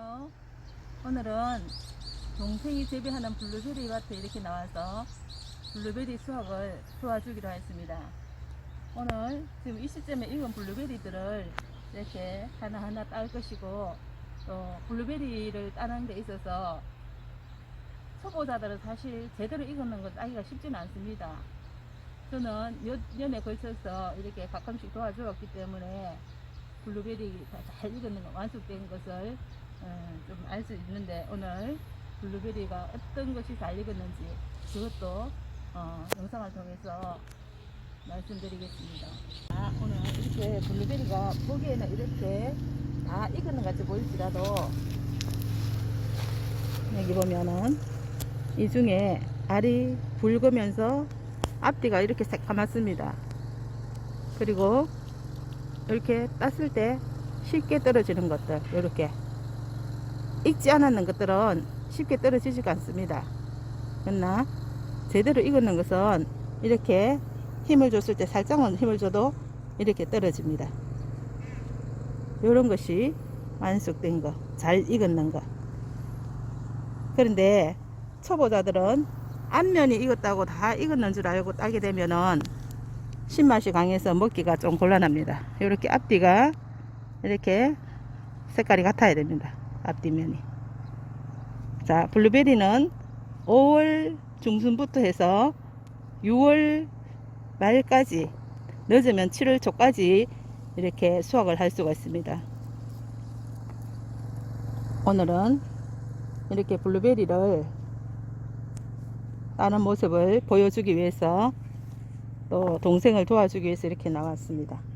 안녕하세요. 오늘은 동생이 재배하는 블루베리 밭에 이렇게 나와서 블루베리 수확을 도와주기로 했습니다. 오늘 지금 이 시점에 익은 블루베리들을 이렇게 하나하나 딸 것이고 또 블루베리를 따는 데 있어서 초보자들은 사실 제대로 익는 것 따기가 쉽지는 않습니다. 저는 몇 년에 걸쳐서 이렇게 가끔씩 도와주었기 때문에 블루베리 익었는 거, 완숙된 것을 어, 좀 알 수 있는데 오늘 블루베리가 어떤 것이 잘 익었는지 그것도 어, 영상을 통해서 말씀드리겠습니다. 아, 오늘 이렇게 블루베리가 보기에는 이렇게 다 익은 것 같이 보일지라도 여기 보면은 이 중에 알이 붉으면서 앞뒤가 이렇게 새까맣습니다. 그리고 이렇게 땄을 때 쉽게 떨어지는 것들 이렇게 익지 않았는 것들은 쉽게 떨어지지가 않습니다. 그러나 제대로 익었는 것은 이렇게 힘을 줬을 때 살짝만 힘을 줘도 이렇게 떨어집니다. 이런 것이 완숙된 거, 잘 익었는 거. 그런데 초보자들은 앞면이 익었다고 다 익었는 줄 알고 따게 되면은 신맛이 강해서 먹기가 좀 곤란합니다. 이렇게 앞뒤가 이렇게 색깔이 같아야 됩니다. 앞뒤면이. 자, 블루베리는 5월 중순부터 해서 6월 말까지 늦으면 7월 초까지 이렇게 수확을 할 수가 있습니다. 오늘은 이렇게 블루베리를 따는 모습을 보여주기 위해서 또 동생을 도와주기 위해서 이렇게 나왔습니다.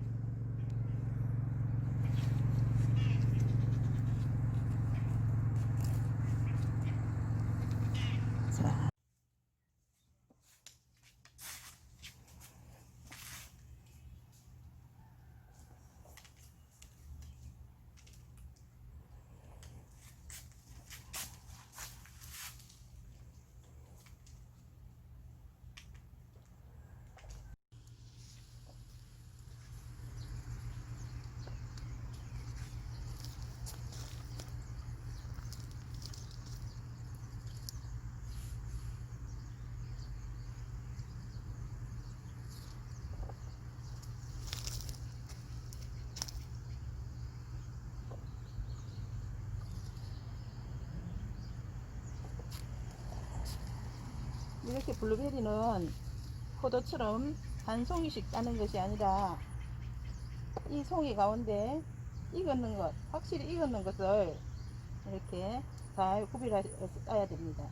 이렇게 블루베리는 포도처럼 한 송이씩 따는 것이 아니라 이 송이 가운데 익었는 것, 확실히 익었는 것을 이렇게 잘 구별해서 따야 됩니다.